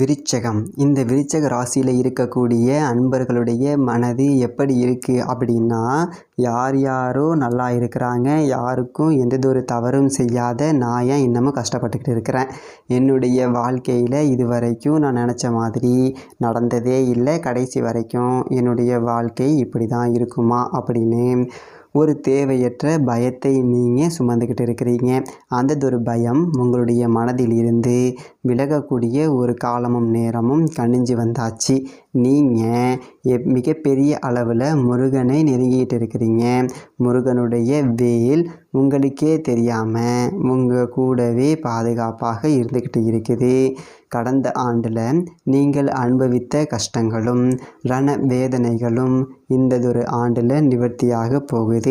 விருச்சகம். இந்த விருச்சக ராசியில் இருக்கக்கூடிய அன்பர்களுடைய மனது எப்படி இருக்குது அப்படின்னா யார் யாரோ நல்லா இருக்கிறாங்க யாருக்கும் எந்ததொரு தவறும் செய்யாத நான் ஏன் இன்னமும் கஷ்டப்பட்டுக்கிட்டு இருக்கிறேன்? என்னுடைய வாழ்க்கையில் இது வரைக்கும் நான் நினச்ச மாதிரி நடந்ததே இல்லை. கடைசி வரைக்கும் என்னுடைய வாழ்க்கை இப்படி தான் இருக்குமா அப்படின்னு ஒரு தேவையற்ற பயத்தை நீங்கள் சுமந்துக்கிட்டு இருக்கிறீங்க. அந்ததொரு பயம் உங்களுடைய மனதில் இருந்து விலகக்கூடிய ஒரு காலமும் நேரமும் கணிஞ்சு வந்தாச்சு. நீங்கள் எப் மிகப்பெரிய அளவில் முருகனை நெருங்கிட்டு இருக்கிறீங்க முருகனுடைய வேல் உங்களுக்கே தெரியாமல் உங்கள் கூடவே பாதுகாப்பாக இருந்துக்கிட்டு இருக்குது. கடந்த ஆண்டில் நீங்கள் அனுபவித்த கஷ்டங்களும் ரண வேதனைகளும் இந்ததொரு ஆண்டில் நிவர்த்தியாக போகுது.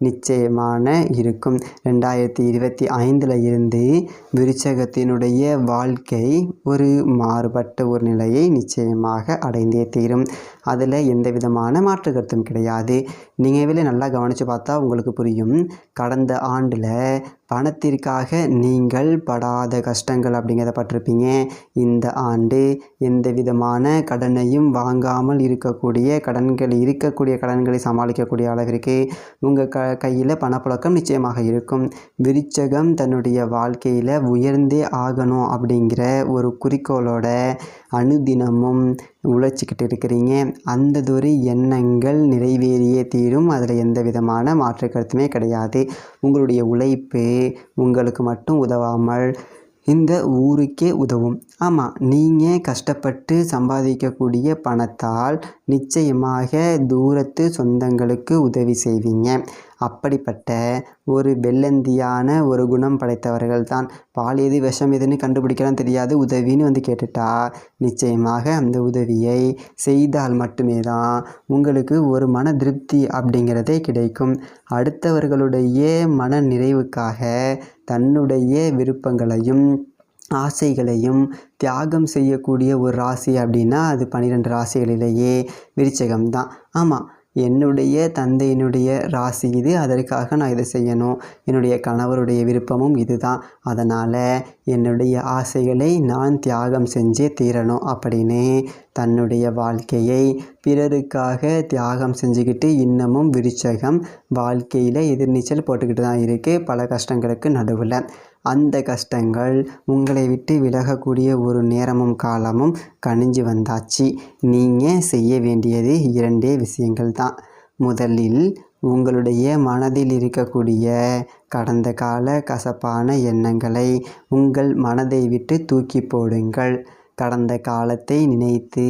நிச்சயமான இருக்கும். ரெண்டாயிரத்தி இருபத்தி ஐந்தில் இருந்து விருச்சகத்தினுடைய வாழ்க்கை ஒரு மாறுபட்ட ஒரு நிலையை நிச்சயமாக அடைந்தே தீரும். அதில் எந்த விதமான மாற்று கருத்தும் கிடையாது. நீங்கள் நல்லா கவனித்து பார்த்தா உங்களுக்கு புரியும். கடந்த ஆண்டில் பணத்திற்காக நீங்கள் படாத கஷ்டங்கள் அப்படிங்கிறத பட்டிருப்பீங்க இந்த ஆண்டு எந்த விதமான கடனையும் வாங்காமல் இருக்கக்கூடிய கடன்கள் இருக்கக்கூடிய கடன்களை சமாளிக்கக்கூடிய அளவிற்கு உங்கள் க கையில் பணப்புழக்கம் நிச்சயமாக இருக்கும். விருச்சகம் தன்னுடைய வாழ்க்கையில் உயர்ந்தே ஆகணும் அப்படிங்கிற ஒரு குறிக்கோளோட அனுதினமும் உழைச்சிக்கிட்டு இருக்கிறீங்க. அந்ததொரு எண்ணங்கள் நிறைவேறியே தீரும். அதில் எந்த விதமான மாற்று கருத்துமே கிடையாது. உங்களுடைய உழைப்பு உங்களுக்கு மட்டும் உதவாமல் இந்த ஊருக்கே உதவும். ஆமாம் நீங்கள் கஷ்டப்பட்டு சம்பாதிக்கக்கூடிய பணத்தால் நிச்சயமாக தூரத்து சொந்தங்களுக்கு உதவி செய்வீங்க. அப்படிப்பட்ட ஒரு வெள்ளந்தியான ஒரு குணம் படைத்தவர்கள் தான் பால் எது விஷம் எதுன்னு கண்டுபிடிக்கலாம் தெரியாது. உதவின்னு வந்து கேட்டுட்டா நிச்சயமாக அந்த உதவியை செய்தால் மட்டுமே தான் உங்களுக்கு ஒரு மன திருப்தி அப்படிங்கிறதே கிடைக்கும். அடுத்தவர்களுடைய மன நிறைவுக்காக தன்னுடைய விருப்பங்களையும் ஆசைகளையும் தியாகம் செய்யக்கூடிய ஒரு ராசி அப்படின்னா அது பன்னிரெண்டு ராசிகளிலேயே விருச்சகம் தான் ஆமாம் என்னுடைய தந்தையினுடைய ராசி இது. அதற்காக நான் இதை செய்யணும். என்னுடைய கணவருடைய விருப்பமும் இதுதான். அதனால் என்னுடைய ஆசைகளை நான் தியாகம் செஞ்சே தீரணும் அப்படின்னு தன்னுடைய வாழ்க்கையை பிறருக்காக தியாகம் செஞ்சுக்கிட்டு இன்னமும் விருச்சகம் வாழ்க்கையில் எதிர்நீச்சல் போட்டுக்கிட்டு தான் இருக்குது பல கஷ்டங்களுக்கு நடுவில். அந்த கஷ்டங்கள் உங்களை விட்டு விலகக்கூடிய ஒரு நேரமும் காலமும் கணிஞ்சு வந்தாச்சு. நீங்கள் செய்ய வேண்டியது இரண்டே விஷயங்கள் தான். முதலில் உங்களுடைய மனதில் இருக்கக்கூடிய கடந்த கால கசப்பான எண்ணங்களை உங்கள் மனதை விட்டு தூக்கி போடுங்கள். கடந்த காலத்தை நினைத்து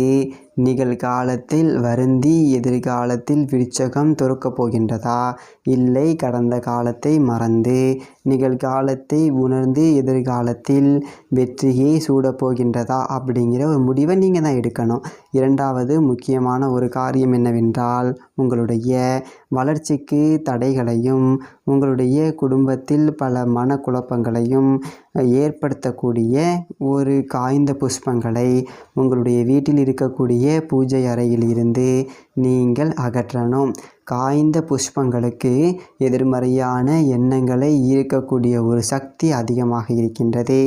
நிகழ்காலத்தில் வருந்தி எதிர்காலத்தில் விருச்சகம் துறக்கப் போகின்றதா? இல்லை கடந்த காலத்தை மறந்து நிகழ்காலத்தை உணர்ந்து எதிர்காலத்தில் வெற்றியை சூடப் போகின்றதா? அப்படிங்கிற ஒரு முடிவை நீங்கள் தான் எடுக்கணும். இரண்டாவது முக்கியமான ஒரு காரியம் என்னவென்றால் உங்களுடைய வளர்ச்சிக்கு தடைகளையும் உங்களுடைய குடும்பத்தில் பல மனக்குழப்பங்களையும் ஏற்படுத்தக்கூடிய ஒரு காய்ந்த புஷ்பங்களை உங்களுடைய வீட்டில் இருக்கக்கூடிய பூஜை அறையில் இருந்து நீங்கள் அகற்றணும். காய்ந்த புஷ்பங்களுக்கு எதிர்மறையான எண்ணங்களை ஈர்க்கக்கூடிய ஒரு சக்தி அதிகமாக இருக்கின்றது.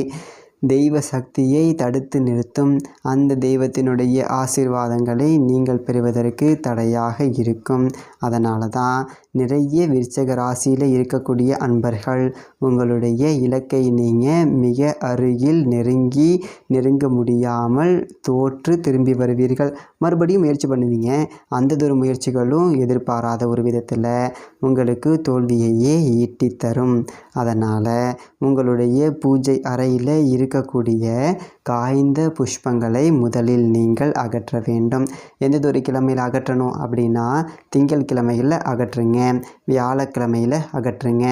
தெய்வ சக்தியை தடுத்து நிறுத்தும் அந்த தெய்வத்தினுடைய ஆசீர்வாதங்களை நீங்கள் பெறுவதற்கு தடையாக இருக்கும். அதனால தான் நிறைய விருச்சக ராசியில் இருக்கக்கூடிய அன்பர்கள் உங்களுடைய இலக்கை நீங்கள் மிக அருகில் நெருங்கி நெருங்க முடியாமல் தோற்று திரும்பி வருவீர்கள். மறுபடியும் முயற்சி பண்ணுவீங்க. அந்த ஒரு முயற்சிகளும் எதிர்பாராத ஒரு விதத்தில் உங்களுக்கு தோல்வியையே ஈட்டித் தரும். அதனால் உங்களுடைய பூஜை அறையில் இருக்கக்கூடிய காய்ந்த புஷ்பங்களை முதலில் நீங்கள் அகற்ற வேண்டும். எந்த ஒரு கிழமையில் அகற்றணும் அப்படின்னா திங்கள் கிழமையில் அகற்றுங்க. வியாழக்கிழமையில் அகற்றுங்க.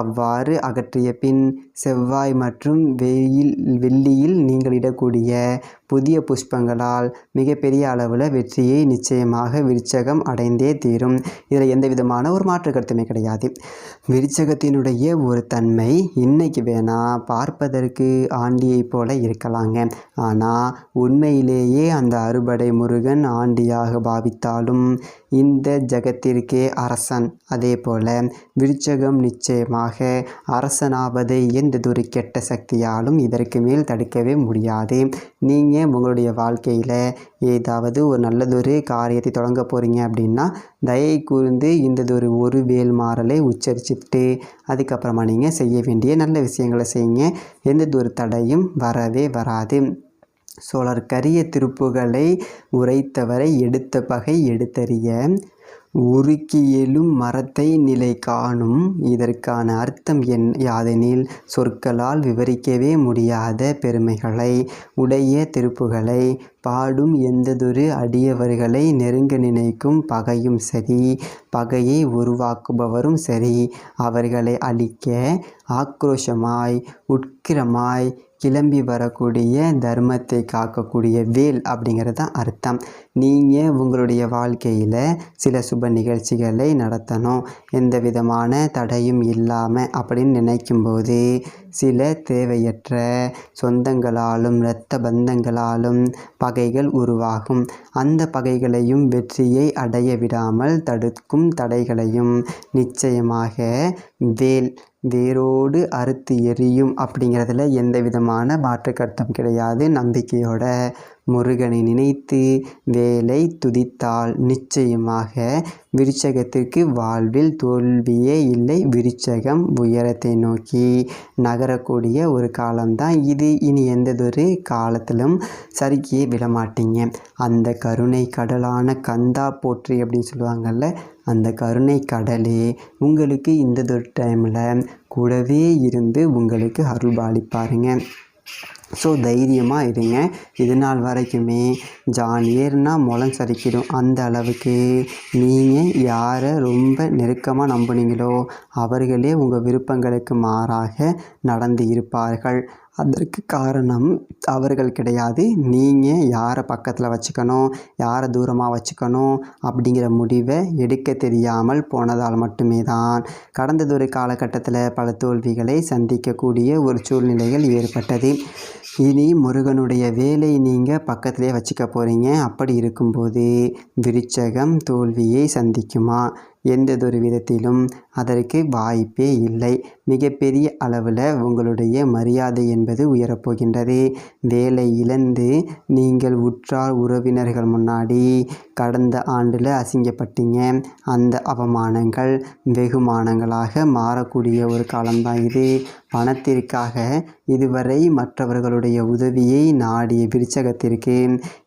அவ்வாறு அகற்றிய பின் செவ்வாய் மற்றும் வெயில் வெள்ளியில் நீங்கள் இடக்கூடிய புதிய புஷ்பங்களால் மிகப்பெரிய அளவில் வெற்றியை நிச்சயமாக விருச்சகம் அடைந்தே தீரும். இதில் எந்த விதமான ஒரு மாற்று கருத்துமே கிடையாது. விருச்சகத்தினுடைய ஒரு தன்மை இன்னைக்கு வேணால் பார்ப்பதற்கு ஆண்டியைப் போல இருக்கலாங்க. ஆனால் உண்மையிலேயே அந்த அறுபடை முருகன் ஆண்டியாக பாவித்தாலும் இந்த ஜகத்திற்கே அரசன். அதே போல் விருச்சகம் நிச்சயமாக அரசனாவதை எந்ததொரு கெட்ட சக்தியாலும் இதற்கு மேல் தடுக்கவே முடியாது. நீங்கள் உங்களுடைய வாழ்க்கையில் ஏதாவது ஒரு நல்லதொரு காரியத்தை தொடங்க போகிறீங்க அப்படின்னா தயை கூர்ந்து இந்ததொரு ஒரு வேல் மாறலை உச்சரிச்சுட்டு அதுக்கப்புறமா நீங்கள் செய்ய வேண்டிய நல்ல விஷயங்களை செய்யுங்க. எந்ததொரு தடையும் வரவே வராது. சோழர் கரிய திருப்புகளை உரைத்தவரை எடுத்த பகை எடுத்தறிய உருக்கி எழும் மரத்தை நிலை காணும். இதற்கான அர்த்தம் என் யாதெனில் சொற்களால் விவரிக்கவே முடியாத பெருமைகளை உடைய திருப்புகளை பாடும் எந்ததொரு அடியவர்களை நெருங்க நினைக்கும் பகையும் சரி பகையை உருவாக்குபவரும் சரி அவர்களை அழிக்க ஆக்ரோஷமாய் உட்கிரமாய் கிளம்பி வரக்கூடிய தர்மத்தை காக்கக்கூடிய வேல் அப்படிங்கிறது தான் அர்த்தம். நீங்கள் உங்களுடைய வாழ்க்கையில் சில சுப நிகழ்ச்சிகளை நடத்தணும். எந்த விதமான தடையும் இல்லாமல் அப்படின்னு நினைக்கும்போது சில தேவையற்ற சொந்தங்களாலும் இரத்த பந்தங்களாலும் பகைகள் உருவாகும். அந்த பகைகளையும் வெற்றியை அடைய விடாமல் தடுக்கும் தடைகளையும் நிச்சயமாக வேல் வேரோடு அறுத்து எரியும் அப்படிங்கிறதுல எந்த விதமான மாற்று கருத்தும் கிடையாது. நம்பிக்கையோட முருகனை நினைத்து வேலை துதித்தால் நிச்சயமாக விருச்சகத்திற்கு வாழ்வில் தோல்வியே இல்லை. விருச்சகம் உயரத்தை நோக்கி நகரக்கூடிய ஒரு காலம்தான் இது. இனி எந்ததொரு காலத்திலும் சறுக்கியே விடமாட்டீங்க. அந்த கருணை கடலான கந்தா போற்றி அப்படின்னு சொல்லுவாங்கள்ல அந்த கருணை கடலே உங்களுக்கு இந்த டைமில் கூடவே இருந்து உங்களுக்கு அருள்பாலிப்பாருங்க ஸோ தைரியமாக இருங்க. இது நாள் வரைக்குமே ஜான் ஏறுனா முளம் சரிக்கிடும். அந்த அளவுக்கு நீங்கள் யாரை ரொம்ப நெருக்கமாக நம்புனீங்களோ அவர்களே உங்கள் விருப்பங்களுக்கு மாறாக நடந்து இருப்பார்கள். அதற்கு காரணம் அவர்கள் கிடையாது. நீங்கள் யாரை பக்கத்தில் வச்சுக்கணும் யாரை தூரமாக வச்சுக்கணும் அப்படிங்கிற முடிவை எடுக்க தெரியாமல் போனதால் மட்டுமே தான். கடந்ததொரு காலகட்டத்தில் பல தோல்விகளை சந்திக்கக்கூடிய ஒரு சூழ்நிலைகள் ஏற்பட்டது. இனி முருகனுடைய வேலை நீங்கள் பக்கத்திலே வச்சுக்க போகிறீங்க அப்படி இருக்கும்போது விருச்சகம் தோல்வியை சந்திக்குமா? எந்ததொரு விதத்திலும் அதற்கு வாய்ப்பே இல்லை. மிகப்பெரிய அளவில் உங்களுடைய மரியாதை என்பது உயரப்போகின்றது. வேலை இழந்து நீங்கள் உற்றார் உறவினர்கள் முன்னாடி கடந்த ஆண்டில் அசிங்கப்பட்டீங்க. அந்த அவமானங்கள் வெகுமானங்களாக மாறக்கூடிய ஒரு காலம்தான் இது. பணத்திற்காக இதுவரை மற்றவர்களுடைய உதவியை நாடிய விருச்சகத்திற்கு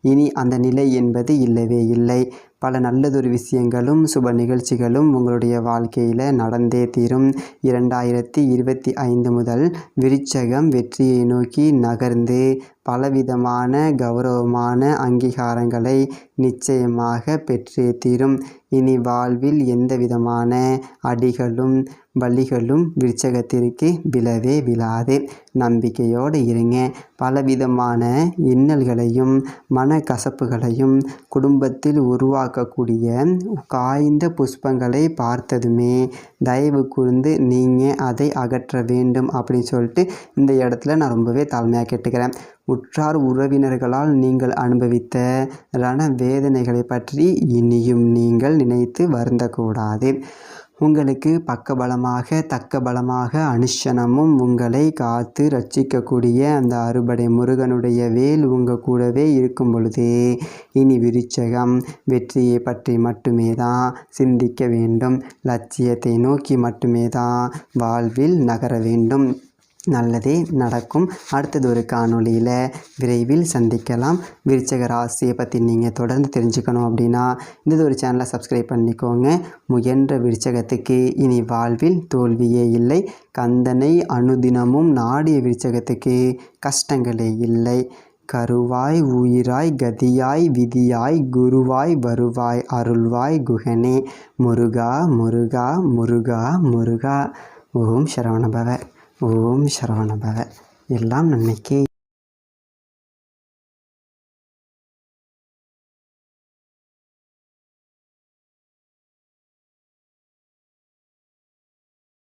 இனி அந்த நிலை என்பது இல்லவே இல்லை. பல நல்லதொரு விஷயங்களும் சுப நிகழ்ச்சிகளும் உங்களுடைய வாழ்க்கையில் நடந்தே தீரும். இரண்டாயிரத்தி இருபத்தி ஐந்து முதல் விருச்சகம் வெற்றியை நோக்கி நகர்ந்து பலவிதமான கௌரவமான அங்கீகாரங்களை நிச்சயமாக பெற்றே தீரும். இனி வாழ்வில் எந்த விதமான அடிகளும் வழிகளும் விருச்சகத்திற்கு விழவே விழாது. நம்பிக்கையோடு இருங்க. பலவிதமான இன்னல்களையும் மனக்கசப்புகளையும் குடும்பத்தில் உருவாக்கக்கூடிய காய்ந்த புஷ்பங்களை பார்த்ததுமே தயவு கூர்ந்து நீங்கள் அதை அகற்ற வேண்டும் அப்படின்னு சொல்லிட்டு இந்த இடத்துல நான் ரொம்பவே தாழ்மையாக கேட்டுக்கிறேன். உற்றார் உறவினர்களால் நீங்கள் அனுபவித்த ரண வேதனைகளை பற்றி இனியும் நீங்கள் நினைத்து வருந்தக்கூடாது. உங்களுக்கு பக்கபலமாக தக்க பலமாக அனுஷனமும் உங்களை காத்து ரட்சிக்கக்கூடிய அந்த அறுபடை முருகனுடைய வேல் உங்கள் கூடவே இருக்கும் பொழுது இனி விருச்சகம் வெற்றியை பற்றி மட்டுமே தான் சிந்திக்க வேண்டும். லட்சியத்தை நோக்கி மட்டுமே தான் வாழ்வில் நகர வேண்டும். நல்லதே நடக்கும். அடுத்தது ஒரு காணொளியில் விரைவில் சந்திக்கலாம். விருச்சக ராசியை பற்றி நீங்கள் தொடர்ந்து தெரிஞ்சுக்கணும் அப்படின்னா இந்த ஒரு சேனலை சப்ஸ்கிரைப் பண்ணிக்கோங்க. முயன்ற விருச்சகத்துக்கு இனி வாழ்வில் தோல்வியே இல்லை. கந்தனை அனுதினமும் நாடிய விருச்சகத்துக்கு கஷ்டங்களே இல்லை. கருவாய் உயிராய் கதியாய் விதியாய் குருவாய் வருவாய் அருள்வாய் குகனே. முருகா முருகா முருகா முருகா. ஓம் சரவணபவ. ஓம் சரவணபவ. எல்லாம் நன்மைக்கே.